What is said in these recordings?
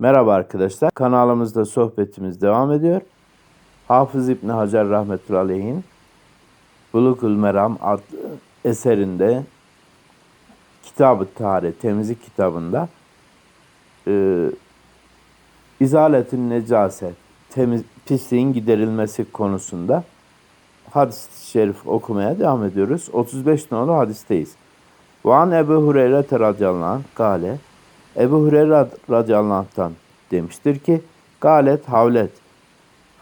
Merhaba arkadaşlar. Kanalımızda sohbetimiz devam ediyor. Hafız İbni Hacer Rahmetullahi Aleyh'in Bulugul Meram adlı eserinde Kitab-ı Tahare, temizlik kitabında e, İzaletün Necaset, temiz, pisliğin giderilmesi konusunda hadis-i şerif okumaya devam ediyoruz. 35 nolu hadisteyiz. Ve an Ebu Hureyre radıyallahu anh gale Ebu Hureyre radıyallahu anh'tan demiştir ki galet havlet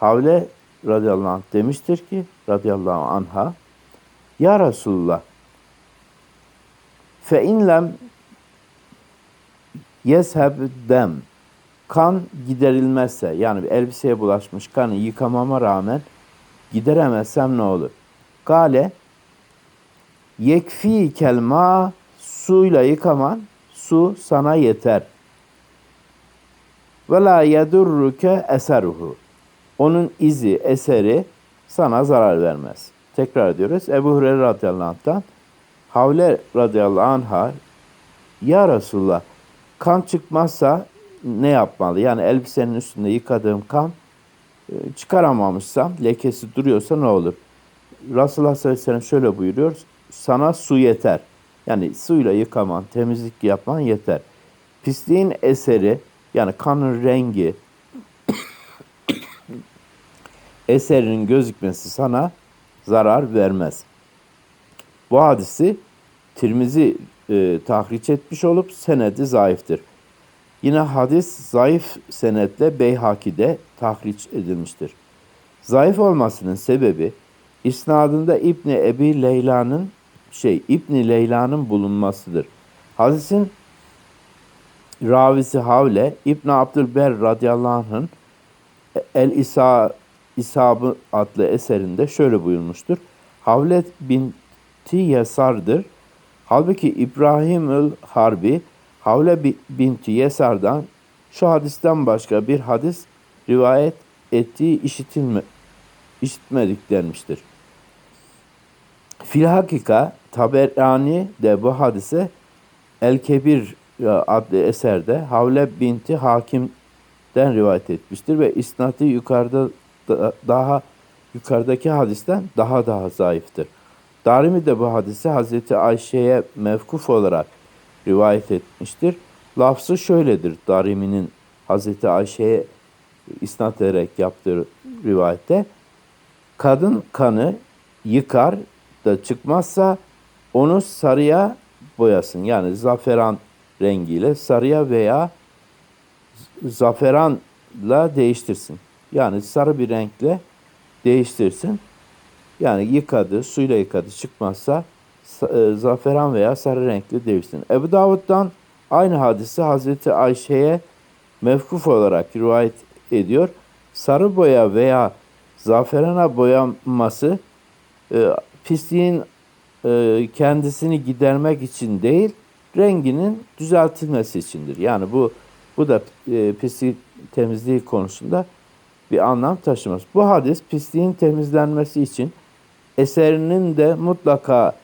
Havle radıyallahu anh demiştir ki radıyallahu anha Ya Resulullah fe inlem yesheb dem kan giderilmezse yani bir elbiseye bulaşmış kanı yıkamama rağmen gideremezsem ne olur? Gale yekfi kelma suyla yıkaman su sana yeter. Ve la yedurruke eseruhu. Onun izi, eseri sana zarar vermez. Tekrar ediyoruz. Ebu Hureyre radıyallahu anh'tan Havle radıyallahu anh'a Ya Resulullah kan çıkmazsa ne yapmalı? Yani elbisenin üstünde yıkadığım kan e, çıkaramamışsam, lekesi duruyorsa ne olur? Resulullah sallallahu aleyhi ve sellem şöyle buyuruyor. Sana su yeter. Yani suyla yıkaman, temizlik yapman yeter. Pisliğin eseri yani kanın rengi eserinin gözükmesi sana zarar vermez. Bu hadisi Tirmizi e, tahriç etmiş olup senedi zayıftır. Yine hadis zayıf senetle Beyhaki'de tahriç edilmiştir. Zayıf olmasının sebebi isnadında İbni Ebi Leyla'nın şey İbni Leyla'nın bulunmasıdır. Hadisin ravisi Havle İbn Abdülber radıyallahu anh'ın El İsa İsabı adlı eserinde şöyle buyurmuştur. Havle binti Yesar'dır. Halbuki İbrahimül Harbi Havle binti Yesar'dan şu hadisten başka bir hadis rivayet ettiği işitilme, işitmedik denmiştir. Filhakika Taberani de bu hadise El Kebir adlı eserde Havle binti Hakim'den rivayet etmiştir ve isnatı yukarıda daha yukarıdaki hadisten daha daha zayıftır. Darimi de bu hadisi Hazreti Ayşe'ye mevkuf olarak rivayet etmiştir. Lafzı şöyledir Darimi'nin Hazreti Ayşe'ye isnat ederek yaptığı rivayette. Kadın kanı yıkar da çıkmazsa onu sarıya boyasın. Yani zaferan rengiyle sarıya veya zaferanla değiştirsin. Yani sarı bir renkle değiştirsin. Yani yıkadı, suyla yıkadı çıkmazsa e, zaferan veya sarı renkli değiştirsin. Ebu Davud'dan aynı hadisi Hazreti Ayşe'ye mevkuf olarak rivayet ediyor. Sarı boya veya zaferana boyanması e, pisliğin e, kendisini gidermek için değil, renginin düzeltilmesi içindir. Yani bu bu da e, pislik temizliği konusunda bir anlam taşımaz. Bu hadis pisliğin temizlenmesi için eserinin de mutlaka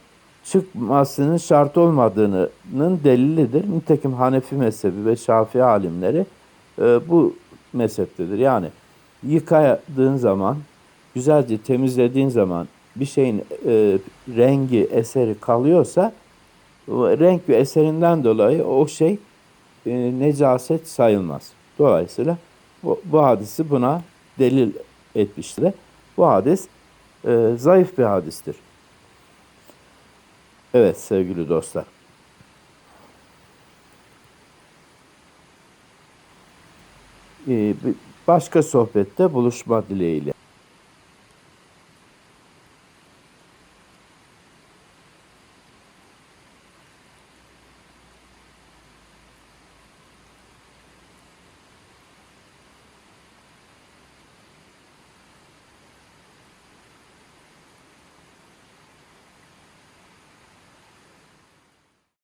çıkmasının şart olmadığının delilidir. Nitekim Hanefi mezhebi ve Şafii alimleri e, bu mezheptedir. Yani yıkadığın zaman, güzelce temizlediğin zaman bir şeyin e, rengi, eseri kalıyorsa renk ve eserinden dolayı o şey e, necaset sayılmaz. Dolayısıyla bu, bu hadisi buna delil etmiştir. Bu hadis e, zayıf bir hadistir. Evet sevgili dostlar. E, başka sohbette buluşma dileğiyle.